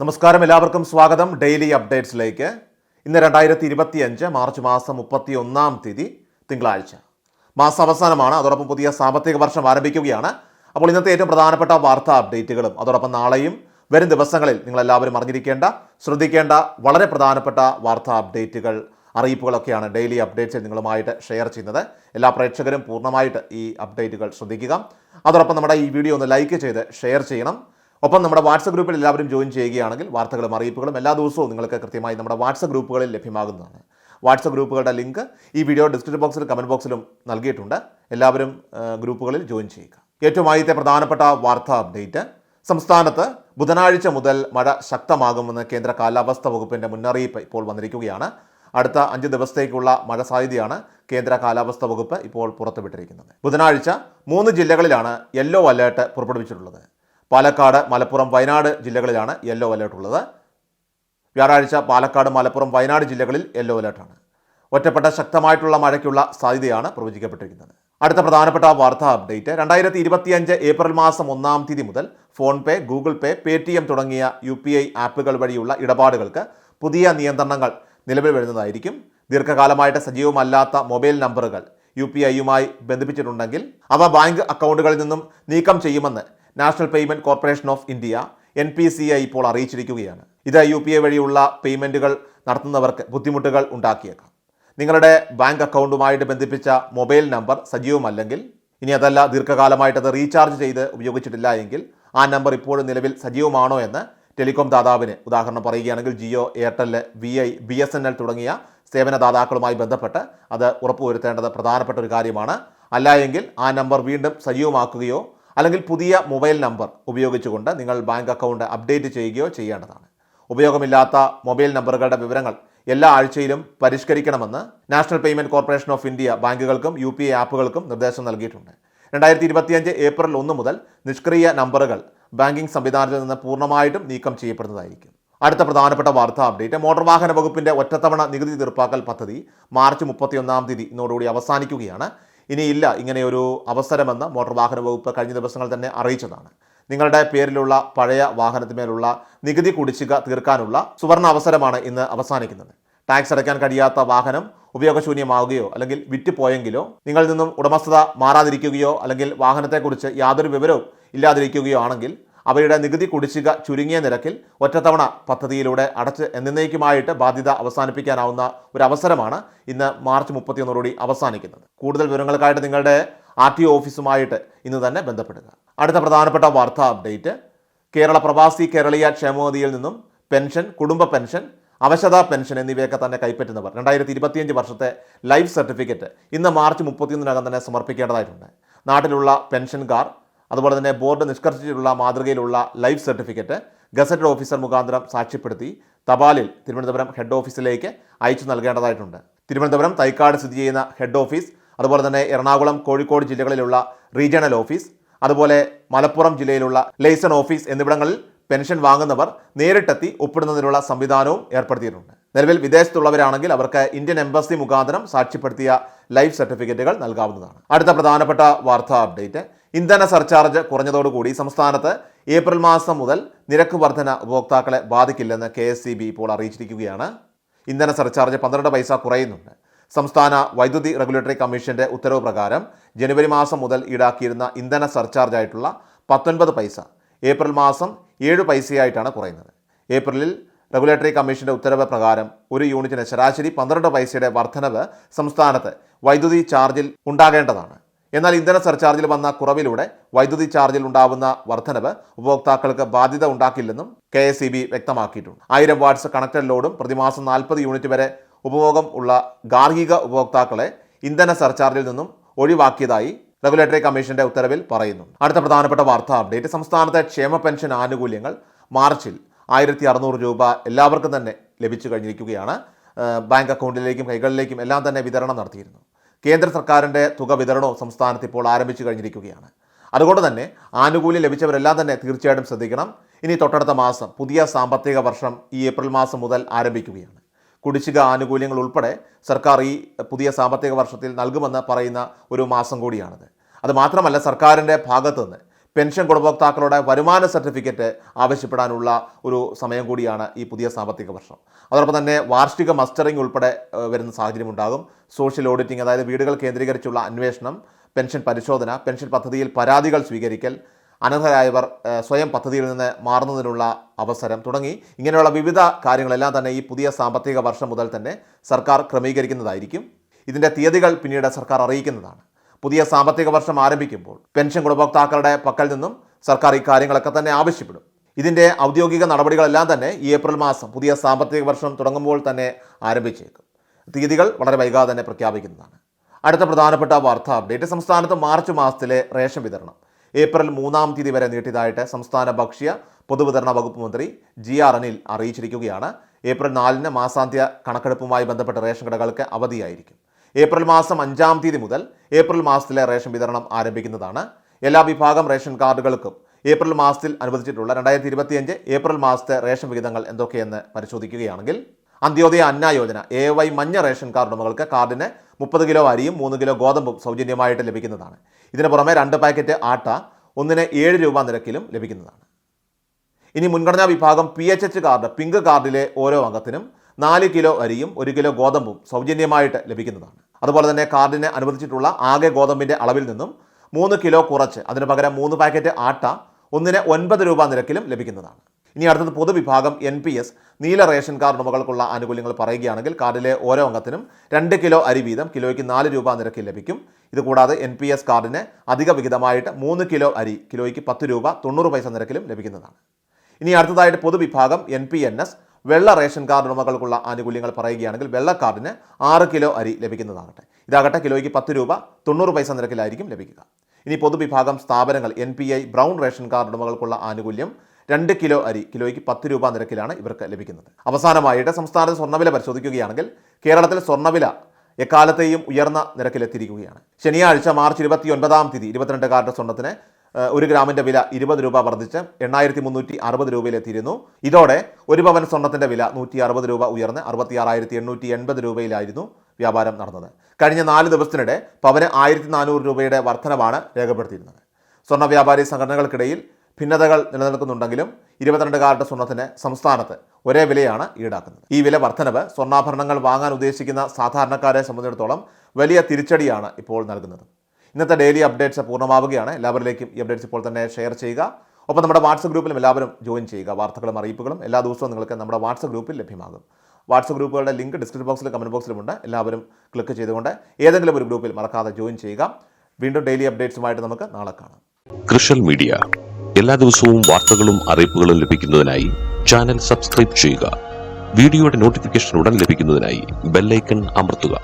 നമസ്കാരം. എല്ലാവർക്കും സ്വാഗതം. ഡെയിലി അപ്ഡേറ്റ്സിലേക്ക് ഇന്ന് രണ്ടായിരത്തി ഇരുപത്തി അഞ്ച് മാർച്ച് മാസം മുപ്പത്തി ഒന്നാം തീയതി തിങ്കളാഴ്ച. മാസം അവസാനമാണ് അതോടൊപ്പം പുതിയ സാമ്പത്തിക വർഷം ആരംഭിക്കുകയാണ്. അപ്പോൾ ഇന്നത്തെ ഏറ്റവും പ്രധാനപ്പെട്ട വാർത്താ അപ്ഡേറ്റുകളും അതോടൊപ്പം നാളെയും വരും ദിവസങ്ങളിൽ നിങ്ങളെല്ലാവരും അറിഞ്ഞിരിക്കേണ്ട ശ്രദ്ധിക്കേണ്ട വളരെ പ്രധാനപ്പെട്ട വാർത്താ അപ്ഡേറ്റുകൾ അറിയിപ്പുകളൊക്കെയാണ് ഡെയിലി അപ്ഡേറ്റ്സ് നിങ്ങളുമായിട്ട് ഷെയർ ചെയ്യുന്നത്. എല്ലാ പ്രേക്ഷകരും പൂർണമായിട്ട് ഈ അപ്ഡേറ്റുകൾ ശ്രദ്ധിക്കുക. അതോടൊപ്പം നമ്മുടെ ഈ വീഡിയോ ഒന്ന് ലൈക്ക് ചെയ്ത് ഷെയർ ചെയ്യണം. ഒപ്പം നമ്മുടെ വാട്സപ്പ് ഗ്രൂപ്പിൽ എല്ലാവരും ജോയിൻ ചെയ്യുകയാണെങ്കിൽ വാർത്തകളും അറിയിപ്പുകളും എല്ലാ ദിവസവും നിങ്ങൾക്ക് കൃത്യമായി നമ്മുടെ വാട്സപ്പ് ഗ്രൂപ്പുകളിൽ ലഭ്യമാകുന്നതാണ്. വാട്സപ്പ് ഗ്രൂപ്പുകളുടെ ലിങ്ക് ഈ വീഡിയോ ഡിസ്ക്രിപ്ഷൻ ബോക്സിലും കമന്റ് ബോക്സിലും നൽകിയിട്ടുണ്ട്. എല്ലാവരും ഗ്രൂപ്പുകളിൽ ജോയിൻ ചെയ്യുക. ഏറ്റവും ആദ്യത്തെ പ്രധാനപ്പെട്ട വാർത്താ അപ്ഡേറ്റ്. സംസ്ഥാനത്ത് ബുധനാഴ്ച മുതൽ മഴ ശക്തമാകുമെന്ന് കേന്ദ്ര കാലാവസ്ഥാ വകുപ്പിന്റെ മുന്നറിയിപ്പ് ഇപ്പോൾ വന്നിരിക്കുകയാണ്. അടുത്ത അഞ്ച് ദിവസത്തേക്കുള്ള മഴ സാധ്യതയാണ് കേന്ദ്ര കാലാവസ്ഥാ വകുപ്പ് ഇപ്പോൾ പുറത്തുവിട്ടിരിക്കുന്നത്. ബുധനാഴ്ച മൂന്ന് ജില്ലകളിലാണ് യെല്ലോ അലേർട്ട് പുറപ്പെടുവിച്ചിട്ടുള്ളത്. പാലക്കാട് മലപ്പുറം വയനാട് ജില്ലകളിലാണ് യെല്ലോ അലേർട്ട് ഉള്ളത്. വ്യാഴാഴ്ച പാലക്കാട് മലപ്പുറം വയനാട് ജില്ലകളിൽ യെല്ലോ അലേർട്ടാണ് ഒറ്റപ്പെട്ട ശക്തമായിട്ടുള്ള മഴയ്ക്കുള്ള സാധ്യതയാണ് പ്രവചിക്കപ്പെട്ടിരിക്കുന്നത്. അടുത്ത പ്രധാനപ്പെട്ട വാർത്താ അപ്ഡേറ്റ്. രണ്ടായിരത്തി ഇരുപത്തിയഞ്ച് ഏപ്രിൽ മാസം ഒന്നാം തീയതി മുതൽ ഫോൺ പേ ഗൂഗിൾ പേ പേ തുടങ്ങിയ യു ആപ്പുകൾ വഴിയുള്ള ഇടപാടുകൾക്ക് പുതിയ നിയന്ത്രണങ്ങൾ നിലവിൽ വരുന്നതായിരിക്കും. ദീർഘകാലമായിട്ട് സജീവമല്ലാത്ത മൊബൈൽ നമ്പറുകൾ യു പി ഐയുമായി ബന്ധിപ്പിച്ചിട്ടുണ്ടെങ്കിൽ അവ ബാങ്ക് അക്കൗണ്ടുകളിൽ നിന്നും നീക്കം ചെയ്യുമെന്ന് national payment corporation of India N P C I ഇപ്പോൾ അറിയിച്ചിരിക്കുകയാണ്. ഇത് യു പി ഐ വഴിയുള്ള പേയ്മെന്റുകൾ നടത്തുന്നവർക്ക് ബുദ്ധിമുട്ടുകൾ ഉണ്ടാക്കിയേക്കാം. നിങ്ങളുടെ ബാങ്ക് അക്കൗണ്ടുമായിട്ട് ബന്ധിപ്പിച്ച മൊബൈൽ നമ്പർ സജീവമല്ലെങ്കിൽ ഇനി അതല്ല ദീർഘകാലമായിട്ട് അത് റീചാർജ് ചെയ്ത് ഉപയോഗിച്ചിട്ടില്ല എങ്കിൽ ആ നമ്പർ ഇപ്പോഴും നിലവിൽ സജീവമാണോ എന്ന് ടെലികോം ദാതാവിന് ഉദാഹരണം പറയുകയാണെങ്കിൽ Jio Airtel V I B S N L തുടങ്ങിയ സേവനദാതാക്കളുമായി ബന്ധപ്പെട്ട് അത് ഉറപ്പുവരുത്തേണ്ടത് പ്രധാനപ്പെട്ട ഒരു കാര്യമാണ്. അല്ല എങ്കിൽ ആ നമ്പർ വീണ്ടും സജീവമാക്കുകയോ അല്ലെങ്കിൽ പുതിയ മൊബൈൽ നമ്പർ ഉപയോഗിച്ചുകൊണ്ട് നിങ്ങൾ ബാങ്ക് അക്കൗണ്ട് അപ്ഡേറ്റ് ചെയ്യുകയോ ചെയ്യേണ്ടതാണ്. ഉപയോഗമില്ലാത്ത മൊബൈൽ നമ്പറുകളുടെ വിവരങ്ങൾ എല്ലാ ആഴ്ചയിലും പരിഷ്കരിക്കണമെന്ന് national payment corporation of India ബാങ്കുകൾക്കും U ആപ്പുകൾക്കും നിർദ്ദേശം നൽകിയിട്ടുണ്ട്. രണ്ടായിരത്തി ഇരുപത്തിയഞ്ച് ഏപ്രിൽ ഒന്ന് മുതൽ നിഷ്ക്രിയ നമ്പറുകൾ ബാങ്കിംഗ് സംവിധാനത്തിൽ നിന്ന് പൂർണമായിട്ടും നീക്കം ചെയ്യപ്പെടുന്നതായിരിക്കും. അടുത്ത പ്രധാനപ്പെട്ട വാർത്താ അപ്ഡേറ്റ് മോട്ടോർ വാഹന വകുപ്പിന്റെ ഒറ്റത്തവണ നികുതി തീർപ്പാക്കൽ പദ്ധതി മാർച്ച് മുപ്പത്തിയൊന്നാം തീയതി ഇന്നോടുകൂടി അവസാനിക്കുകയാണ്. ഇനിയില്ല ഇങ്ങനെയൊരു അവസരമെന്ന് മോട്ടോർ വാഹന വകുപ്പ് കഴിഞ്ഞ ദിവസങ്ങൾ തന്നെ അറിയിച്ചതാണ്. നിങ്ങളുടെ പേരിലുള്ള പഴയ വാഹനത്തിന്മേലുള്ള നികുതി കുടിശ്ശിക തീർക്കാനുള്ള സുവർണ അവസരമാണ് ഇന്ന് അവസാനിക്കുന്നത്. ടാക്സ് അടയ്ക്കാൻ കഴിയാത്ത വാഹനം ഉപയോഗശൂന്യമാവുകയോ അല്ലെങ്കിൽ വിറ്റുപോയെങ്കിലോ നിങ്ങളിൽ നിന്നും ഉടമസ്ഥത മാറാതിരിക്കുകയോ അല്ലെങ്കിൽ വാഹനത്തെക്കുറിച്ച് യാതൊരു വിവരവും ഇല്ലാതിരിക്കുകയോ ആണെങ്കിൽ അവയുടെ നികുതി കുടിശ്ശിക ചുരുങ്ങിയ നിരക്കിൽ ഒറ്റത്തവണ പദ്ധതിയിലൂടെ അടച്ച് എന്നേക്കുമായിട്ട് ബാധ്യത അവസാനിപ്പിക്കാനാവുന്ന ഒരു അവസരമാണ് ഇന്ന് മാർച്ച് മുപ്പത്തിയൊന്നോടുകൂടി അവസാനിക്കുന്നത്. കൂടുതൽ വിവരങ്ങൾക്കായിട്ട് നിങ്ങളുടെ ആർ ടി ഓഫീസുമായിട്ട് ഇന്ന് തന്നെ ബന്ധപ്പെടുക. അടുത്ത പ്രധാനപ്പെട്ട വാർത്താ അപ്ഡേറ്റ്. കേരള പ്രവാസി കേരളീയ ക്ഷേമനിധിയിൽ നിന്നും പെൻഷൻ കുടുംബ പെൻഷൻ അവശതാ പെൻഷൻ എന്നിവയൊക്കെ തന്നെ കൈപ്പറ്റുന്നവർ. രണ്ടായിരത്തി ഇരുപത്തിയഞ്ച് വർഷത്തെ ലൈഫ് സർട്ടിഫിക്കറ്റ് ഇന്ന് മാർച്ച് മുപ്പത്തിയൊന്നിനകം തന്നെ സമർപ്പിക്കേണ്ടതായിട്ടുണ്ട്. നാട്ടിലുള്ള പെൻഷൻകാർ അതുപോലെ തന്നെ ബോർഡ് നിഷ്കർഷിച്ചിട്ടുള്ള മാതൃകയിലുള്ള ലൈഫ് സർട്ടിഫിക്കറ്റ് ഗസറ്റഡ് ഓഫീസർ മുഖാന്തരം സാക്ഷ്യപ്പെടുത്തി തപാലിൽ തിരുവനന്തപുരം ഹെഡ് ഓഫീസിലേക്ക് അയച്ചു നൽകേണ്ടതായിട്ടുണ്ട്. തിരുവനന്തപുരം തൈക്കാട് സ്ഥിതി ചെയ്യുന്ന ഹെഡ് ഓഫീസ് അതുപോലെ തന്നെ എറണാകുളം കോഴിക്കോട് ജില്ലകളിലുള്ള റീജിയണൽ ഓഫീസ് അതുപോലെ മലപ്പുറം ജില്ലയിലുള്ള ലേസൺ ഓഫീസ് എന്നിവിടങ്ങളിൽ പെൻഷൻ വാങ്ങുന്നവർ നേരിട്ടെത്തി ഒപ്പിടുന്നതിനുള്ള സംവിധാനവും ഏർപ്പെടുത്തിയിട്ടുണ്ട്. നിലവിൽ വിദേശത്തുള്ളവരാണെങ്കിൽ അവർക്ക് ഇന്ത്യൻ എംബസി മുഖാന്തരം സാക്ഷ്യപ്പെടുത്തിയ ലൈഫ് സർട്ടിഫിക്കറ്റുകൾ നൽകാവുന്നതാണ്. അടുത്ത പ്രധാനപ്പെട്ട വാർത്താ അപ്ഡേറ്റ് ഇന്ധന സർചാർജ് കുറഞ്ഞതോടുകൂടി സംസ്ഥാനത്ത് ഏപ്രിൽ മാസം മുതൽ നിരക്ക് വർധന ഉപഭോക്താക്കളെ ബാധിക്കില്ലെന്ന് കെ എസ് ഇപ്പോൾ അറിയിച്ചിരിക്കുകയാണ്. ഇന്ധന സർചാർജ് പന്ത്രണ്ട് പൈസ കുറയുന്നുണ്ട്. സംസ്ഥാന വൈദ്യുതി റെഗുലേറ്ററി കമ്മീഷന്റെ ഉത്തരവ് പ്രകാരം ജനുവരി മാസം മുതൽ ഈടാക്കിയിരുന്ന ഇന്ധന സർചാർജായിട്ടുള്ള പത്തൊൻപത് പൈസ ഏപ്രിൽ മാസം ഏഴ് പൈസയായിട്ടാണ് കുറയുന്നത്. ഏപ്രിലിൽ റെഗുലേറ്ററി കമ്മീഷന്റെ ഉത്തരവ് പ്രകാരം ഒരു യൂണിറ്റിന് ശരാശരി പന്ത്രണ്ട് പൈസയുടെ വർധനവ് സംസ്ഥാനത്ത് വൈദ്യുതി ചാർജിൽ ഉണ്ടാകേണ്ടതാണ്. എന്നാൽ ഇന്ധന സർചാർജിൽ വന്ന കുറവിലൂടെ വൈദ്യുതി ചാർജിൽ ഉണ്ടാവുന്ന വർധനവ് ഉപഭോക്താക്കൾക്ക് ബാധ്യത ഉണ്ടാക്കില്ലെന്നും കെ എസ് വ്യക്തമാക്കിയിട്ടുണ്ട്. ആയിരം വാട്ട്സ് കണക്റ്റഡ് ലോഡും പ്രതിമാസം നാൽപ്പത് യൂണിറ്റ് വരെ ഉപഭോഗം ഉള്ള ഗാർഹിക ഉപഭോക്താക്കളെ ഇന്ധന സർചാർജിൽ നിന്നും ഒഴിവാക്കിയതായി റെഗുലേറ്ററി കമ്മീഷന്റെ ഉത്തരവിൽ പറയുന്നു. അടുത്ത പ്രധാനപ്പെട്ട വാർത്താ അപ്ഡേറ്റ്. സംസ്ഥാനത്തെ ക്ഷേമ പെൻഷൻ ആനുകൂല്യങ്ങൾ മാർച്ചിൽ ആയിരത്തി അറുന്നൂറ് രൂപ എല്ലാവർക്കും തന്നെ ലഭിച്ചു കഴിഞ്ഞിരിക്കുകയാണ്. ബാങ്ക് അക്കൗണ്ടിലേക്കും കൈകളിലേക്കും എല്ലാം തന്നെ വിതരണം നടത്തിയിരുന്നു. കേന്ദ്ര സർക്കാരിന്റെ തുക വിതരണവും സംസ്ഥാനത്ത് ഇപ്പോൾ ആരംഭിച്ചു കഴിഞ്ഞിരിക്കുകയാണ്. അതുകൊണ്ട് തന്നെ ആനുകൂല്യം ലഭിച്ചവരെല്ലാം തന്നെ തീർച്ചയായിട്ടും ശ്രദ്ധിക്കണം. ഇനി തൊട്ടടുത്ത മാസം പുതിയ സാമ്പത്തിക വർഷം ഈ ഏപ്രിൽ മാസം മുതൽ ആരംഭിക്കുകയാണ്. കുടിശ്ശിക ആനുകൂല്യങ്ങൾ ഉൾപ്പെടെ സർക്കാർ ഈ പുതിയ സാമ്പത്തിക വർഷത്തിൽ നൽകുമെന്ന് പറയുന്ന ഒരു മാസം കൂടിയാണിത്. അത് മാത്രമല്ല സർക്കാരിന്റെ ഭാഗത്തു നിന്ന് പെൻഷൻ ഗുണഭോക്താക്കളുടെ വരുമാന സർട്ടിഫിക്കറ്റ് ആവശ്യപ്പെടാനുള്ള ഒരു സമയം കൂടിയാണ് ഈ പുതിയ സാമ്പത്തിക വർഷം. അതോടൊപ്പം തന്നെ വാർഷിക മസ്റ്ററിംഗ് ഉൾപ്പെടെ വരുന്ന സാഹചര്യം ഉണ്ടാകും. സോഷ്യൽ ഓഡിറ്റിംഗ് അതായത് വീടുകൾ കേന്ദ്രീകരിച്ചുള്ള അന്വേഷണം പെൻഷൻ പരിശോധന പെൻഷൻ പദ്ധതിയിൽ പരാതികൾ സ്വീകരിക്കൽ അനർഹരായവർ സ്വയം പദ്ധതിയിൽ നിന്ന് മാറുന്നതിനുള്ള അവസരം തുടങ്ങി. ഇങ്ങനെയുള്ള വിവിധ കാര്യങ്ങളെല്ലാം തന്നെ ഈ പുതിയ സാമ്പത്തിക വർഷം മുതൽ തന്നെ സർക്കാർ ക്രമീകരിക്കുന്നതായിരിക്കും. ഇതിന്റെ തീയതികൾ പിന്നീട് സർക്കാർ അറിയിക്കുന്നതാണ്. പുതിയ സാമ്പത്തിക വർഷം ആരംഭിക്കുമ്പോൾ പെൻഷൻ ഗുണഭോക്താക്കളുടെ പക്കൽ നിന്നും സർക്കാർ ഇക്കാര്യങ്ങളൊക്കെ തന്നെ ആവശ്യപ്പെടും. ഇതിന്റെ ഔദ്യോഗിക നടപടികളെല്ലാം തന്നെ ഈ ഏപ്രിൽ മാസം പുതിയ സാമ്പത്തിക വർഷം തുടങ്ങുമ്പോൾ തന്നെ ആരംഭിച്ചേക്കും. തീയതികൾ വളരെ വൈകാതെ തന്നെ പ്രഖ്യാപിക്കുന്നതാണ്. അടുത്ത പ്രധാനപ്പെട്ട വാർത്താ അപ്ഡേറ്റ് സംസ്ഥാനത്ത് മാർച്ച് മാസത്തിലെ റേഷൻ വിതരണം. ഏപ്രിൽ മൂന്നാം തീയതി വരെ നീട്ടിയതായിട്ട് സംസ്ഥാന ഭക്ഷ്യ പൊതുവിതരണ വകുപ്പ് മന്ത്രി ജി ആർ അനിൽ അറിയിച്ചിരിക്കുകയാണ്. ഏപ്രിൽ നാലിന് മാസാന്ത്യ കണക്കെടുപ്പുമായി ബന്ധപ്പെട്ട റേഷൻ കടകൾക്ക് അവധിയായിരിക്കും. ഏപ്രിൽ മാസം അഞ്ചാം തീയതി മുതൽ ഏപ്രിൽ മാസത്തിലെ റേഷൻ വിതരണം ആരംഭിക്കുന്നതാണ്. എല്ലാ വിഭാഗം റേഷൻ കാർഡുകൾക്കും ഏപ്രിൽ മാസത്തിൽ അനുവദിച്ചിട്ടുള്ള രണ്ടായിരത്തി ഇരുപത്തിയഞ്ച് ഏപ്രിൽ മാസത്തെ റേഷൻ വിഹിതങ്ങൾ എന്തൊക്കെയെന്ന് പരിശോധിക്കുകയാണെങ്കിൽ അന്ത്യോദയ അന്ന യോജന എ വൈ മഞ്ഞ റേഷൻ കാർഡ് ഉടമകൾക്ക് കാർഡിന് മുപ്പത് കിലോ അരിയും മൂന്ന് കിലോ ഗോതമ്പും സൗജന്യമായിട്ട് ലഭിക്കുന്നതാണ്. ഇതിന് പുറമെ രണ്ട് പാക്കറ്റ് ആട്ട ഒന്നിന് ഏഴ് രൂപ നിരക്കിലും ലഭിക്കുന്നതാണ്. ഇനി മുൻഗണനാ വിഭാഗം P H H card pink കാർഡിലെ ഓരോ അംഗത്തിനും നാല് കിലോ അരിയും ഒരു കിലോ ഗോതമ്പും സൗജന്യമായിട്ട് ലഭിക്കുന്നതാണ്. അതുപോലെ തന്നെ കാർഡിന് അനുവദിച്ചിട്ടുള്ള ആകെ ഗോതമ്പിന്റെ അളവിൽ നിന്നും മൂന്ന് കിലോ കുറച്ച് അതിന് പകരം മൂന്ന് പാക്കറ്റ് ആട്ട ഒന്നിന് ഒൻപത് രൂപ നിരക്കിലും ലഭിക്കുന്നതാണ്. ഇനി അടുത്തത് പൊതുവിഭാഗം എൻ പി എസ് നീല റേഷൻ കാർഡ് ഉടമകൾക്കുള്ള ആനുകൂല്യങ്ങൾ പറയുകയാണെങ്കിൽ കാർഡിലെ ഓരോ അംഗത്തിനും രണ്ട് കിലോ അരി വീതം കിലോയ്ക്ക് നാല് രൂപ നിരക്കിൽ ലഭിക്കും. ഇതുകൂടാതെ എൻ പി എസ് കാർഡിന് അധിക വിഹിതമായിട്ട് മൂന്ന് കിലോ അരി കിലോയ്ക്ക് പത്ത് രൂപ തൊണ്ണൂറ് പൈസ നിരക്കിലും ലഭിക്കുന്നതാണ്. ഇനി അടുത്തതായിട്ട് പൊതുവിഭാഗം എൻ പി എൻ എസ് വെള്ള റേഷൻ കാർഡ് ഉടമകൾക്കുള്ള ആനുകൂല്യങ്ങൾ പറയുകയാണെങ്കിൽ വെള്ള കാർഡിന് ആറ് കിലോ അരി ലഭിക്കുന്നതാകട്ടെ. ഇതാകട്ടെ കിലോയ്ക്ക് പത്ത് രൂപ തൊണ്ണൂറ് പൈസ നിരക്കിലായിരിക്കും ലഭിക്കുക. ഇനി പൊതുവിഭാഗം സ്ഥാപനങ്ങൾ N P I brown ration card ഉടമകൾക്കുള്ള ആനുകൂല്യം രണ്ട് കിലോ അരി കിലോയ്ക്ക് പത്ത് രൂപ നിരക്കിലാണ് ഇവർക്ക് ലഭിക്കുന്നത്. അവസാനമായിട്ട് സംസ്ഥാനത്ത് സ്വർണവില പരിശോധിക്കുകയാണെങ്കിൽ കേരളത്തിൽ സ്വർണവില എക്കാലത്തെയും ഉയർന്ന നിരക്കിലെത്തിയിരിക്കുകയാണ്. ശനിയാഴ്ച മാർച്ച് ഇരുപത്തി ഒൻപതാം തീയതി ഇരുപത്തിരണ്ട് കാർഡ് സ്വർണത്തിന് ഒരു ഗ്രാമിന്റെ വില ഇരുപത് രൂപ വർദ്ധിച്ച് എണ്ണായിരത്തി മുന്നൂറ്റി അറുപത് രൂപയിലെത്തിയിരുന്നു. ഇതോടെ ഒരു പവൻ സ്വർണത്തിന്റെ വില നൂറ്റി അറുപത് രൂപ ഉയർന്ന് അറുപത്തി ആറായിരത്തി എണ്ണൂറ്റി എൺപത് രൂപയിലായിരുന്നു വ്യാപാരം നടന്നത്. കഴിഞ്ഞ നാല് ദിവസത്തിനിടെ പവന് ആയിരത്തി നാനൂറ് രൂപയുടെ വർധനവാണ് രേഖപ്പെടുത്തിയിരുന്നത്. സ്വർണ വ്യാപാരി സംഘടനകൾക്കിടയിൽ ഭിന്നതകൾ നിലനിൽക്കുന്നുണ്ടെങ്കിലും ഇരുപത്തിരണ്ട് കാരറ്റ് സ്വർണത്തിന് സംസ്ഥാനത്ത് ഒരേ വിലയാണ് ഈടാക്കുന്നത്. ഈ വില വർധനവ് സ്വർണാഭരണങ്ങൾ വാങ്ങാൻ ഉദ്ദേശിക്കുന്ന സാധാരണക്കാരെ സംബന്ധിച്ചിടത്തോളം വലിയ തിരിച്ചടിയാണ് ഇപ്പോൾ നൽകുന്നത്. ഇന്നത്തെ ഡെയിലി അപ്ഡേറ്റ്സ് പൂർണമാവുകയാണ്. എല്ലാവരിലേക്കും ഈ അപ്ഡേറ്റ്സ് ഇപ്പോൾ തന്നെ ഷെയർ ചെയ്യുക. ഒപ്പം നമ്മുടെ വാട്സപ്പ് ഗ്രൂപ്പിലും എല്ലാവരും ജോയിൻ ചെയ്യുക. വാർത്തകളും അറിയിപ്പുകളും എല്ലാ ദിവസവും നിങ്ങൾക്ക് നമ്മുടെ വാട്സപ്പ് ഗ്രൂപ്പിൽ ലഭ്യമാകും. വാട്സപ്പ് ഗ്രൂപ്പുകളുടെ ലിങ്ക് ഡിസ്ക്രിപ്ഷൻ ബോക്സിലും കമന്റ് ബോക്സിലുമുണ്ട് എല്ലാവരും ക്ലിക്ക് ചെയ്തുകൊണ്ട് ഏതെങ്കിലും ഒരു ഗ്രൂപ്പിൽ മറക്കാതെ ജോയിൻ ചെയ്യുക. വീണ്ടും ഡെയിലി അപ്ഡേറ്റ്സുമായിട്ട് നമുക്ക് നാളെ കാണാം. കൃഷൽ മീഡിയ. എല്ലാ ദിവസവും വാർത്തകളും അറിയിപ്പുകളും ലഭിക്കുന്നതിനായി ചാനൽ സബ്സ്ക്രൈബ് ചെയ്യുക. വീഡിയോയുടെ നോട്ടിഫിക്കേഷൻ ഉടൻ ലഭിക്കുന്നതിനായി ബെല്ലൈക്കൺ അമർത്തുക.